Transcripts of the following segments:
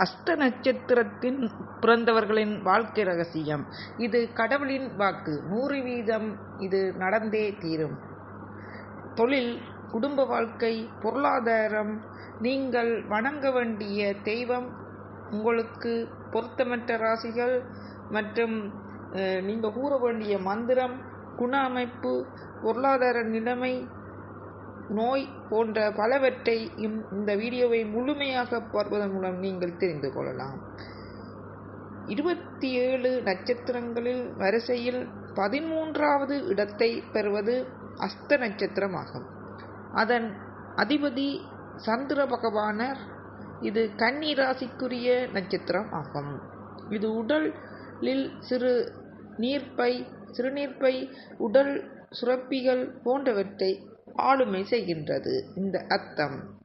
அஸ்த நட்சத்திரத்தின் பிறந்தவர்களின் வாழ்க்கை ரகசியம். இது கடவுளின் வாக்கு. நூறு வீதம் இது நடந்தே தீரும். தொழில் குடும்ப வாழ்க்கை பொருளாதாரம் நீங்கள் வணங்க வேண்டிய தெய்வம் உங்களுக்கு பொருத்தமற்ற ராசிகள் மற்றும் நீங்கள் கூற வேண்டிய மந்திரம் குண அமைப்பு பொருளாதார நிலைமை நோய் போன்ற பலவற்றையும் இந்த வீடியோவை முழுமையாக பார்ப்பதன் மூலம் நீங்கள் தெரிந்து கொள்ளலாம். இருபத்தி ஏழு நட்சத்திரங்களில் வரிசையில் பதிமூன்றாவது இடத்தை பெறுவது அஸ்த நட்சத்திரமாகும். அதன் அதிபதி சந்திர பகவானர் இது கன்னி ராசிக்குரிய நட்சத்திரம் ஆகும். இது உடலில் சிறு நீர்ப்பை சிறுநீர்ப்பை உடல் சுரப்பிகள் போன்றவற்றை ஆளுமை செய்கின்றது. இந்த அர்த்தம்.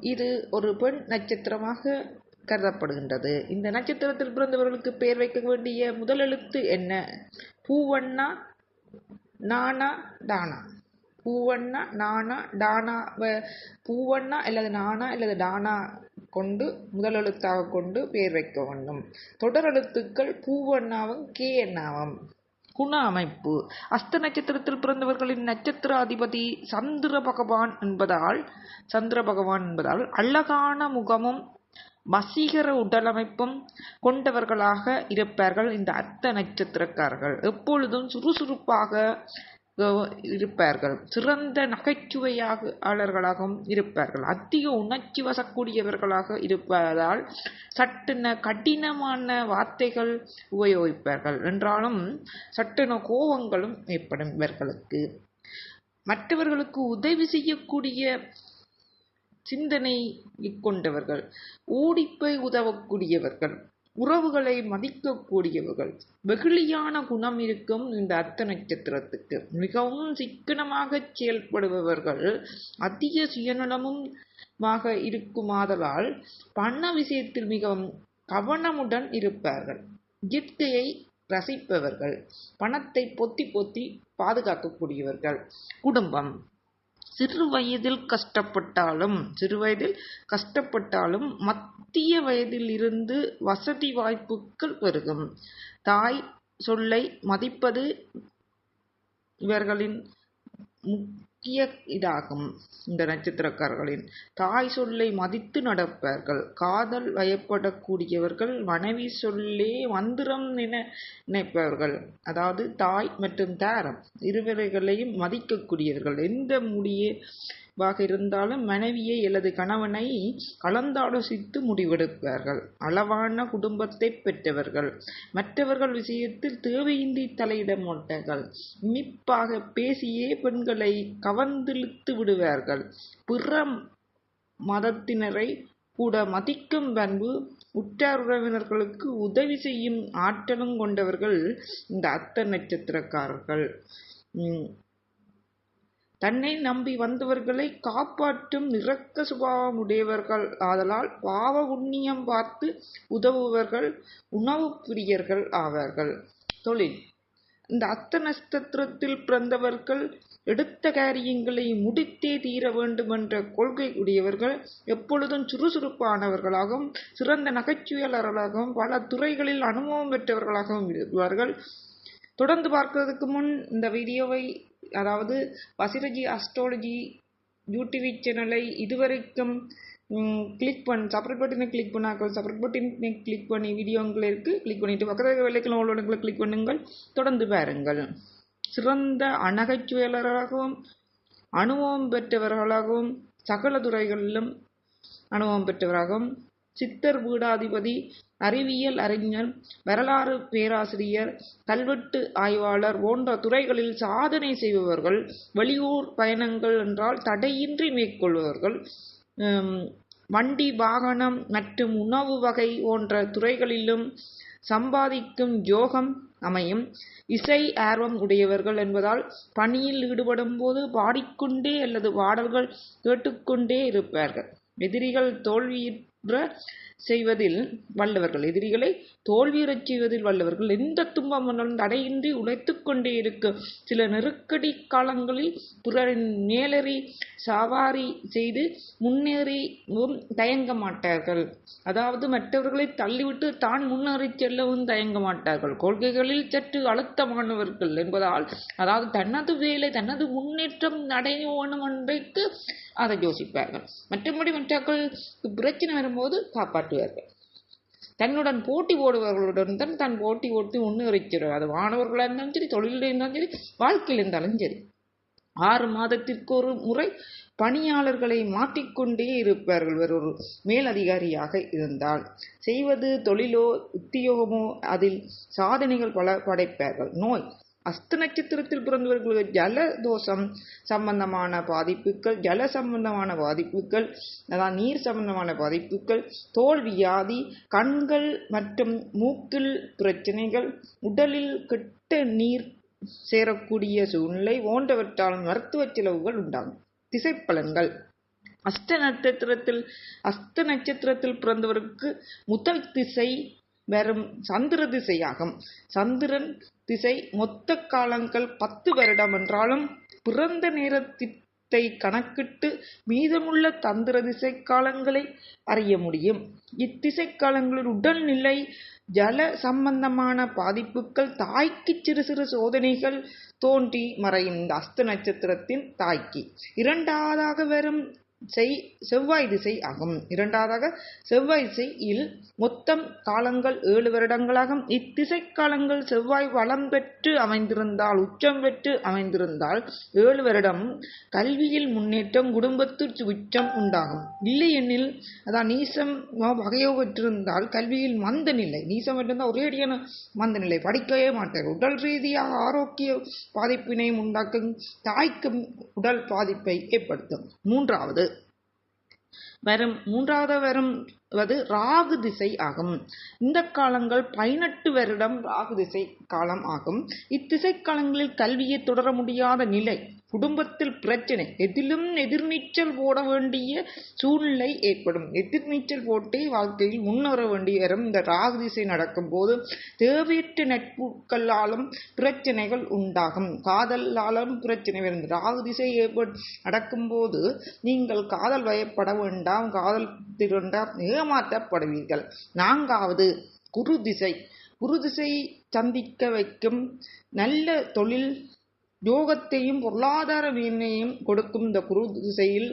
இது ஒரு பெண் நட்சத்திரமாக கருதப்படுகின்றது. இந்த நட்சத்திரத்தில் பிறந்தவர்களுக்கு பெயர் வைக்க வேண்டிய முதல் எழுத்து என்ன? பூவண்ணா நானா டானா பூவண்ணா நானா டானா வ- பூவண்ணா அல்லது நானா அல்லது டானா கொண்டு முதல் எழுத்தாக கொண்டு பெயர் வைக்க வேண்டும். தொடர் எழுத்துக்கள் பூவண்ணாவும் கே எண்ணாவும். குண அமைப்பு அஸ்த நட்சத்திரத்தில் பிறந்தவர்களின் நட்சத்திர அதிபதி சந்திர பகவான் என்பதால் சந்திர பகவான் என்பதால் அழகான முகமும் வசீகர உடலமைப்பும் கொண்டவர்களாக இருப்பார்கள் இந்த அத்த நட்சத்திரக்காரர்கள். எப்பொழுதும் சுறுசுறுப்பாக இருப்பார்கள். சிறந்த நகைச்சுவையாளர்களாகவும் இருப்பார்கள். அதிக உணர்ச்சி வசக்கூடியவர்களாக இருப்பதால் சட்டென கடினமான வார்த்தைகள் உபயோகிப்பார்கள். என்றாலும் சட்டென கோபங்களும் ஏற்படும் இவர்களுக்கு. மற்றவர்களுக்கு உதவி செய்யக்கூடிய சிந்தனை கொண்டவர்கள் ஓடிப்போய் உதவக்கூடியவர்கள். உறவுகளை மதிக்கக்கூடியவர்கள். வெகுளியான குணம் இருக்கும் இந்த அர்த்த நட்சத்திரத்துக்கு மிகவும் சிக்கனமாக செயல்படுபவர்கள் அதிக சுயநலமும் இருக்குமாதலால் பண விஷயத்தில் மிகவும் கவனமுடன் இருப்பார்கள். இயற்கையை ரசிப்பவர்கள் பணத்தை பொத்தி பொத்தி பாதுகாக்கக்கூடியவர்கள். குடும்பம். சிறு வயதில் கஷ்டப்பட்டாலும் சிறு வயதில் கஷ்டப்பட்டாலும் மத்திய வயதில் இருந்து வசதி வாய்ப்புகள் பெருகும். தாய் சொல்லை மதிப்பது இவர்களின் முக்கிய இதாகும். இந்த நட்சத்திரக்காரர்களின் தாய் சொல்லை மதித்து நடப்பார்கள். காதல் வயப்படக்கூடியவர்கள் மனைவி சொல்லே மந்திரம் நினை நினைப்பவர்கள் அதாவது தாய் மற்றும் தாரம் இருவர்களையும் மதிக்கக்கூடியவர்கள். எந்த வாக இருந்தாலும் மனைவியை அல்லது கணவனை கலந்தாலோசித்து முடிவெடுப்பார்கள். அளவான குடும்பத்தை பெற்றவர்கள். மற்றவர்கள் விஷயத்தில் தேவையின்றி தலையிட மாட்டார்கள். உன்னிப்பாக பேசியே பெண்களை கவர்ந்திழுத்து விடுவார்கள். பிற மதத்தினரை கூட மதிக்கும் பண்பு உற்றார் உறவினர்களுக்கு உதவி செய்யும் ஆற்றலும் கொண்டவர்கள் இந்த அத்த நட்சத்திரக்காரர்கள். தன்னை நம்பி வந்தவர்களை காப்பாற்றும் இரக்க சுபாவம் உடையவர்கள் ஆதலால் பாவ புண்ணியம் பார்த்து உதவுவர்கள் உணவு பிரியர்கள் ஆவார்கள். தொழில். இந்த அத்த நட்சத்திரத்தில் பிறந்தவர்கள் எடுத்த காரியங்களை முடித்தே தீர வேண்டும் என்ற கொள்கை உடையவர்கள் எப்பொழுதும் சுறுசுறுப்பானவர்களாகவும் சிறந்த நகைச்சுவையாளர்களாகவும் பல துறைகளில் அனுபவம் பெற்றவர்களாகவும் இருப்பார்கள். தொடர்ந்து பார்க்கிறதுக்கு முன் இந்த வீடியோவை அதாவது வசிரஜி அஸ்ட்ராலஜி யூடிவி சேனலை இதுவரைக்கும் கிளிக் பண்ண சப்ரேட் பட்டினை கிளிக் பண்ணாக்கள் சப்ரேட் பட்டினை கிளிக் பண்ணி வீடியோங்களுக்கு கிளிக் பண்ணிவிட்டு பக்கத்தில் வெள்ளைக்கிழமை உள்ளவங்களை கிளிக் பண்ணுங்கள். தொடர்ந்து பாருங்கள். சிறந்த அநகைச்சுவையாளராகவும் அனுபவம் பெற்றவர்களாகவும் சகல துறைகளிலும் அனுபவம் பெற்றவராகவும் சித்தர் பீடாதிபதி அறிவியல் அறிஞர் வரலாறு பேராசிரியர் கல்வெட்டு ஆய்வாளர் போன்ற துறைகளில் சாதனை செய்பவர்கள் வெளியூர் பயணங்கள் என்றால் தடையின்றி மேற்கொள்பவர்கள் வண்டி வாகனம் மற்றும் உணவு வகை போன்ற துறைகளிலும் சம்பாதிக்கும் யோகம் அமையும். இசை ஆர்வம் உடையவர்கள் என்பதால் பணியில் ஈடுபடும் போது பாடிக்கொண்டே அல்லது பாடல்கள் கேட்டுக்கொண்டே இருப்பார்கள். எதிரிகள் தோல்வியுற்ற செய்வதில் வல்லவர்கள். எதிரிகளை தோல்வியுறச் செய்வதில் வல்லவர்கள். எந்த துன்பம் வந்தாலும் தடையின்றி உழைத்து கொண்டே இருக்கும் சில நெருக்கடி காலங்களில் பிறரின் மேலறி சவாரி செய்து முன்னேறிவும் தயங்க மாட்டார்கள். அதாவது மற்றவர்களை தள்ளிவிட்டு தான் முன்னேறி செல்லவும் தயங்க மாட்டார்கள். கொள்கைகளில் சற்று அழுத்தமானவர்கள் என்பதால் அதாவது தனது வேலை தனது முன்னேற்றம் அடைய வேணும் என்றைக்கு அதை யோசிப்பார்கள். மற்றபடி மற்றவர்களுக்கு பிரச்சனை வரும்போது காட்டுவார்கள் தன்னுடன் போட்டி போடுபவர்களுடன் தான் தான் போட்டி போட்டு முன்னேறிச்சிடும் அது மாணவர்களாக இருந்தாலும் சரி தொழிலில் இருந்தாலும் சரி வாழ்க்கையில் இருந்தாலும் சரி. ஆறு மாதத்திற்கு ஒரு முறை பணியாளர்களை மாற்றிக்கொண்டே இருப்பார்கள். வேறொரு மேலதிகாரியாக இருந்தால் செய்வது தொழிலோ உத்தியோகமோ அதில் சாதனைகள் பல படைப்பார்கள். நோய் அஸ்த நட்சத்திரத்தில் பிறந்தவர்களுக்கு ஜலதோஷம் சம்பந்தமான பாதிப்புகள் ஜல சம்பந்தமான பாதிப்புகள் அதான் நீர் சம்பந்தமான பாதிப்புகள் தோல் வியாதி கண்கள் மற்றும் மூக்கில் பிரச்சனைகள் உடலில் கெட்ட நீர் சேரக்கூடிய சூழ்நிலை போன்றவற்றால் மருத்துவ செலவுகள் உண்டாகும். திசைப்பலன்கள். அஸ்த நட்சத்திரத்தில் அஸ்த நட்சத்திரத்தில் பிறந்தவருக்கு முதல் திசை வெறும் சந்திர திசையாகும். சந்திரன் திசை மொத்த காலங்கள் பத்து வருடம் என்றாலும் பிறந்த நேரத்தை கணக்கிட்டு மீதமுள்ள தந்திர திசை காலங்களை அறிய முடியும். இத்திசை காலங்களில் உடல்நிலை ஜல சம்பந்தமான பாதிப்புகள் தாய்க்கு சிறு சிறு சோதனைகள் தோன்றி மறையும் இந்த அஸ்த நட்சத்திரத்தின் தாய்க்கு. இரண்டாவதாக வரும் செய் செவ்வாய் திசை ஆகும் இரண்டாவதாக செவ்வாய் திசையில் மொத்தம் காலங்கள் ஏழு வருடங்களாகும். இத்திசை காலங்கள் செவ்வாய் வளம் பெற்று அமைந்திருந்தால் உச்சம் பெற்று அமைந்திருந்தால் ஏழு வருடம் கல்வியில் முன்னேற்றம் குடும்பத்தில் உச்சம் உண்டாகும். இல்லையெனில் அதான் நீசம் வகையோ பெற்றிருந்தால் கல்வியில் மந்த நிலை. நீசம் பெற்றிருந்தால் ஒரேடியான மந்த நிலை. படிக்கவே மாட்டார். உடல் ரீதியாக ஆரோக்கிய பாதிப்பினையும் உண்டாக்கும் தாய்க்கும் உடல் பாதிப்பை ஏற்படுத்தும். மூன்றாவது வரும் மூன்றாவது வரும் வது ராகு திசை ஆகும். இந்த காலங்கள் பதினெட்டு வருடம் ராகு திசை காலம் ஆகும். இத்திசை காலங்களில் கல்வியை தொடர முடியாத நிலை. குடும்பத்தில் பிரச்சனை. எதிலும் எதிர்நீச்சல் போட வேண்டிய சூழ்நிலை ஏற்படும். எதிர்நீச்சல் போட்டே வாழ்க்கையில் முன்னேற வேண்டிய வரும் இந்த ராகு திசை நடக்கும் போது தேவையற்ற நட்புகளாலும் பிரச்சனைகள் உண்டாகும். காதலாலும் பிரச்சனை வரும். ராகு திசை ஏற்பட் நடக்கும்போது நீங்கள் காதல் வயப்பட வேண்டாம் காதல் திருண்டாம் ஏமாற்றப்படுவீர்கள். நான்காவது குரு திசை. குரு திசை சந்திக்க வைக்கும் நல்ல தொழில் யோகத்தையும் பொருளாதார மேன்மையும் கொடுக்கும் இந்த குரு திசையில்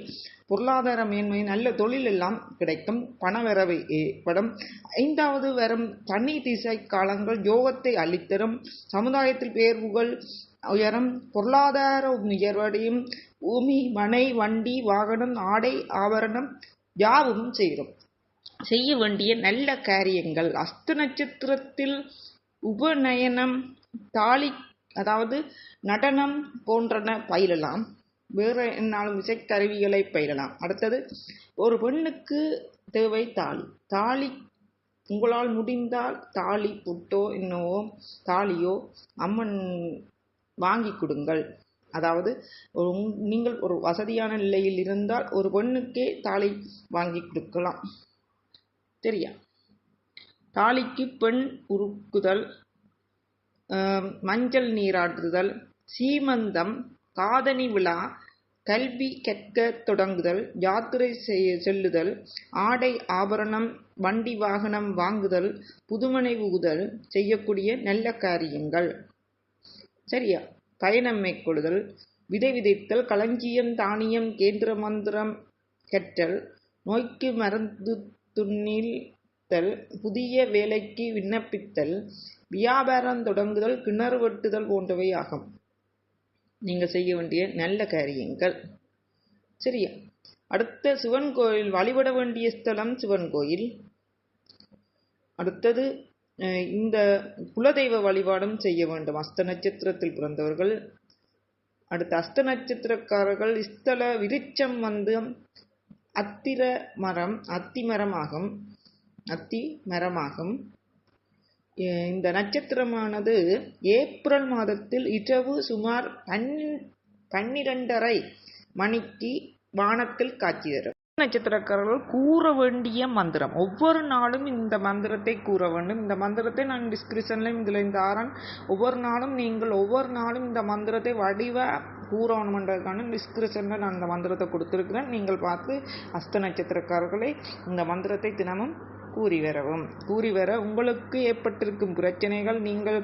பொருளாதார மேன்மை நல்ல தொழில் எல்லாம் கிடைக்கும். பணவரவு ஏற்படும். ஐந்தாவது வரும் தனி திசை காலங்கள் யோகத்தை அளித்தரும். சமுதாயத்தில் பேர்வுகள் உயரம். பொருளாதார உயர்வடையும். பூமி மனை வண்டி வாகனம் ஆடை ஆபரணம் யாவும் சேரும். செய்ய வேண்டிய நல்ல காரியங்கள் அஸ்த நட்சத்திரத்தில் உபநயனம் தாலி அதாவது நடனம் போன்றன பயிலலாம். வேறு என்னாலும் இசைக்கருவிகளை பயிலலாம். அடுத்தது ஒரு பெண்ணுக்கு தேவை தாலி. தாலி உங்களால் முடிந்தால் தாலி புட்டோ என்னவோ தாலியோ அம்மன் வாங்கி கொடுங்கள். அதாவது நீங்கள் ஒரு வசதியான நிலையில் இருந்தால் ஒரு பெண்ணுக்கே தாலி வாங்கி கொடுக்கலாம். சரியா? தாலிக்கு பெண் உருக்குதல் மஞ்சள் நீராட்டுதல் சீமந்தம் காதணி விழா கல்வி கற்க தொடங்குதல் யாத்திரை செய்ய செல்லுதல் ஆடை ஆபரணம் வண்டி வாகனம் வாங்குதல் புதுமனை புகுதல் செய்யக்கூடிய நல்ல காரியங்கள். சரியா? பயணம் மேற்கொள்ளுதல் விதை விதைத்தல் களஞ்சியம் தானியம் கேந்திர மந்திரம் கற்றல் நோய்க்கு மருந்து துண்ணித்தல் புதிய வேலைக்கு விண்ணப்பித்தல் வியாபாரம் தொடங்குதல் கிணறு வெட்டுதல் போன்றவை ஆகும். நீங்கள் செய்ய வேண்டிய நல்ல காரியங்கள். சரியா? அடுத்த சிவன் கோயில் வழிபட வேண்டிய ஸ்தலம் சிவன் கோயில். அடுத்தது இந்த குலதெய்வ வழிபாடும் செய்ய வேண்டும். அஸ்த நட்சத்திரத்தில் பிறந்தவர்கள் அடுத்த அஸ்த நட்சத்திரக்காரர்கள் ஸ்தல விருட்சம் வந்து அத்திர மரம் அத்தி மரமாகும். அத்தி மரமாகும். இந்த நட்சத்திரமானது ஏப்ரல் மாதத்தில் இரவு சுமார் பன் பன்னிரண்டரை மணிக்கு வானத்தில் காட்சி தரும். நட்சத்திரக்காரர்கள் கூற வேண்டிய மந்திரம். ஒவ்வொரு நாளும் இந்த மந்திரத்தை கூற வேண்டும். இந்த மந்திரத்தை நான் டிஸ்கிரிப்ஷன்லையும் இதில் இந்த ஆரன் ஒவ்வொரு நாளும் நீங்கள் ஒவ்வொரு நாளும் இந்த மந்திரத்தை வடிவ கூறணுமென்றதுக்கான டிஸ்கிரிப்ஷனில் நான் இந்த மந்திரத்தை கொடுத்துருக்கிறேன். நீங்கள் பார்த்து அஸ்த நட்சத்திரக்காரர்களை இந்த மந்திரத்தை தினமும் கூறி வரவும் கூறி வர உங்களுக்கு ஏற்பட்டிருக்கும் பிரச்சனைகள் நீங்கள்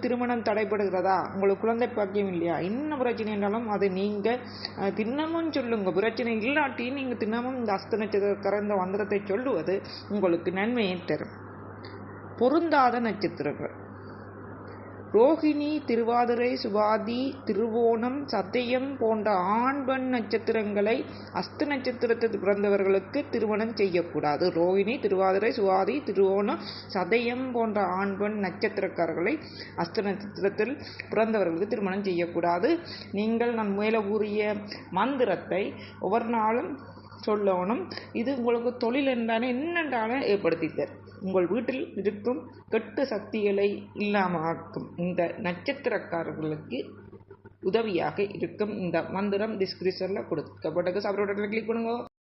திருமணம் தடைபடுகிறதா? உங்களுக்கு குழந்தை பாக்கியம் இல்லையா? என்ன பிரச்சனை என்றாலும் அது நீங்கள் அஹ், தினமும் சொல்லுங்க. பிரச்சனை இல்லாட்டி நீங்கள் தினமும் இந்த அஸ்த நட்சத்திரக்கார இந்த மந்திரத்தை சொல்லுவது உங்களுக்கு நன்மையை தரும். பொருந்தாத நட்சத்திரங்கள். ரோகிணி திருவாதிரை சுவாதி திருவோணம் சதயம் போன்ற ஆண் பெண் நட்சத்திரங்களை அஸ்த நட்சத்திரத்தில் பிறந்தவர்களுக்கு திருமணம் செய்யக்கூடாது. ரோகிணி திருவாதிரை சுவாதி திருவோணம் சதயம் போன்ற ஆண் பெண் நட்சத்திரக்காரர்களை அஸ்த நட்சத்திரத்தில் பிறந்தவர்களுக்கு திருமணம் செய்யக்கூடாது. நீங்கள் நான் மேலே கூறிய மந்திரத்தை ஒவ்வொரு நாளும் சொல்லணும். இது உங்களுக்கு தொழில் என்றாலும் என்னென்றாலும் ஏற்படுத்தி தரும். உங்கள் வீட்டில் இருக்கும் கெட்ட சக்திகளை இல்லாமல் ஆக்கும் இந்த நட்சத்திரக்காரர்களுக்கு உதவியாக இருக்கும் இந்த மந்திரம் டிஸ்கிரிப்ஷனில் கொடுக்கப்பட்டது சாப்பிட்ற கிளிக் பண்ணுங்க.